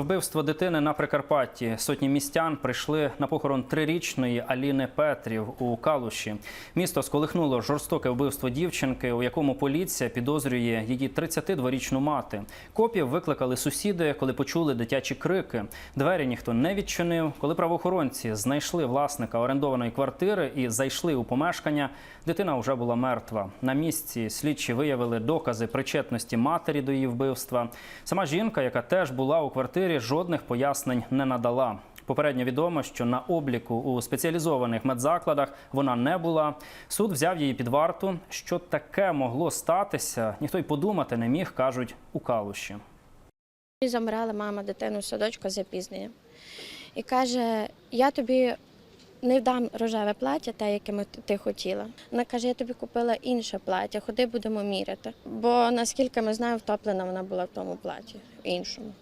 Вбивство дитини на Прикарпатті. Сотні містян прийшли на похорон трирічної Аліни Петрів у Калуші. Місто сколихнуло жорстоке вбивство дівчинки, у якому поліція підозрює її 32-річну мати. Копів викликали сусіди, коли почули дитячі крики. Двері ніхто не відчинив. Коли правоохоронці знайшли власника орендованої квартири і зайшли у помешкання, дитина вже була мертва. На місці слідчі виявили докази причетності матері до її вбивства. Сама жінка, яка теж була у квартирі, жодних пояснень не надала. Попередньо відомо, що на обліку у спеціалізованих медзакладах вона не була. Суд взяв її під варту. Що таке могло статися, ніхто й подумати не міг, кажуть у Калуші. І Забрала мама дитину садочка з запізненням. І каже: я тобі не дам рожеве плаття, те, яке ти хотіла. Вона каже, я тобі купила інше плаття, ходи будемо міряти. Бо наскільки ми знаємо, втоплена вона була в тому платі, в іншому.